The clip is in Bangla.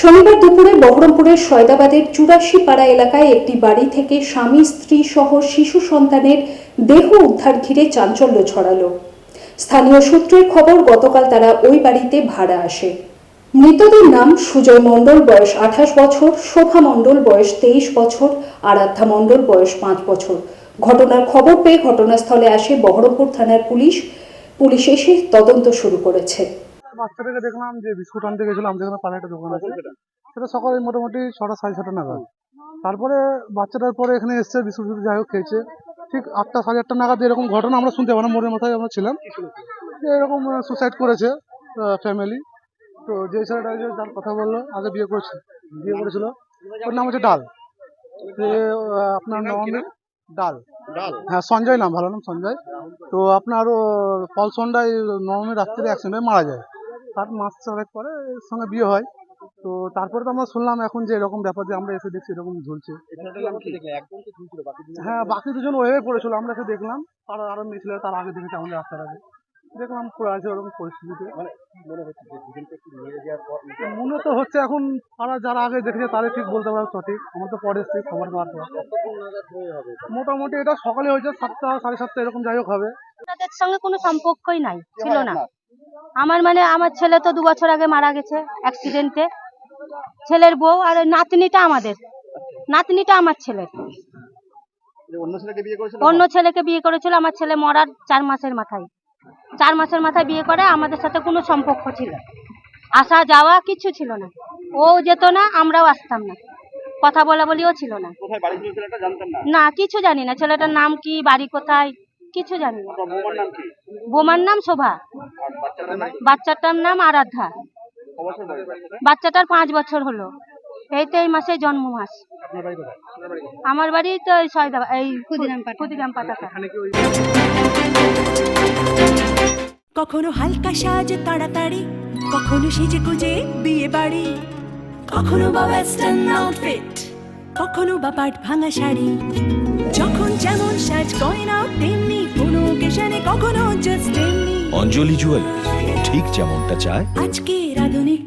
শনিবার দুপুরে বহরমপুরের সয়দাবাদের চুরাশি পাড়া এলাকায় একটি বাড়ি থেকে স্বামী, স্ত্রী সহ শিশু সন্তানের দেহ উদ্ধার ঘিরে চাঞ্চল্য ছড়ালো। স্থানীয় সূত্রের খবর, গতকাল তারা ওই বাড়িতে ভাড়া আসে। মৃতদের নাম সুজয় মণ্ডল, বয়স আঠাশ বছর, শোভা মণ্ডল, বয়স তেইশ বছর, আরাধ্যা মণ্ডল, বয়স পাঁচ বছর। ঘটনার খবর পেয়ে ঘটনাস্থলে আসে বহরমপুর থানার পুলিশ। পুলিশ এসে তদন্ত শুরু করেছে। বাচ্চাটাকে দেখলাম যে বিস্কুট আনতে গেছিলাম যেখানে পাড়ায় একটা দোকান আছে। সেটা? সকালে মোটামুটি ছটা সাড়ে ছটা নাগাদ। তারপরে বাচ্চাটার পরে এখানে এসছে বিস্কুট ফিস্কুট যাই হোক খেয়েছে। ঠিক আটটা সাড়ে আটটা নাগাদ এরকম ঘটনা আমরা শুনতে পারি মোড়ের মাথায় আমরা ছিলাম। যে এরকম সুসাইড করেছে ফ্যামিলি তো যে ছেলেটা যে যার কথা বলল আগে বিয়ে করেছে বিয়ে করেছিল। ওর নাম হচ্ছে ডাল। আপনার নবমী ডাল। ডাল। হ্যাঁ সঞ্জয় নাম ভালো নাম সঞ্জয়। তো আপনার ও ফল সন্ধ্যায় নবমী রাত্রে অ্যাক্সিডেন্টে মারা যায়। তার মাস চারেক পরে সঙ্গে বিয়ে হয়। তো তারপরে তো আমরা শুনলাম এখন যে এরকম ব্যাপার যে আমরা এসে দেখছি এরকম ঝুলছে। ছেলেটার নাম কি দেখলে একদম তো ঝুলছিল বাকি দুজন হ্যাঁ বাকি দুজন ওয়ে পড়েছিল আমরা এসে দেখলাম। আর আরও মেয়ে ছিল তার আগে দেখেছি আমাদের রাস্তার আগে। দেখলাম পড়ে আছে ওরকম পরিস্থিতিতে। মানে মনে হচ্ছে যে দুজনকে একটু মেরে দেওয়ার পর মনে তো হচ্ছে এখন তারা যারা আগে দেখেছে তাদের ঠিক বলতে পারে সঠিক। আমার তো পরে এসছি খবর পাওয়ার? মোটামুটি এটা সকালে হয়েছে সাতটা সাড়ে সাতটা এরকম যাই হোক হবে। তাদের সঙ্গে কোনো সম্পর্কই নাই ছিল না? আমার মানে আমার ছেলে তো দু বছর আগে মারা গেছে অ্যাক্সিডেন্টে ছেলের বউ আর নাতনিটা আমাদের। নাতনিটা আমার ছেলের। অন্য ছেলেকে বিয়ে করেছিল? আমার ছেলে মরার চার মাসের মাথায়। চার মাসের মাথায় বিয়ে করে আমাদের সাথে কোনো সম্পর্ক ছিল আসা যাওয়া কিছু ছিল না। ও যেত না আমরাও আসতাম না। কথা বলা বলিও ছিল না। না কিছু জানি না। ছেলেটার নাম কি বাড়ি কোথায়? কিছু জানি না। বৌমার নাম কি? বোমার নাম শোভা। বাচ্চাটার নাম? আরাধ্যা? বাচ্চাটার? পাঁচ বছর হলো। এই তো এই মাসে জন্ম মাস? আমার বাড়ি তো এই সয়দা এই ক্ষুদিরাম পাতাকা কখনো হালকা সাজ তাড়াতাড়ি কখনো সেজে গুজে বিয়ে বাড়ি। কখনো বা ওয়েস্টার্ন আউটফিট কখনো বা পাট ভাঙা শাড়ি। যখন যেমন সাজ গয়না অঞ্জলি জুয়েলার্স ঠিক যেমনটা চায়। আজকে আধুনিক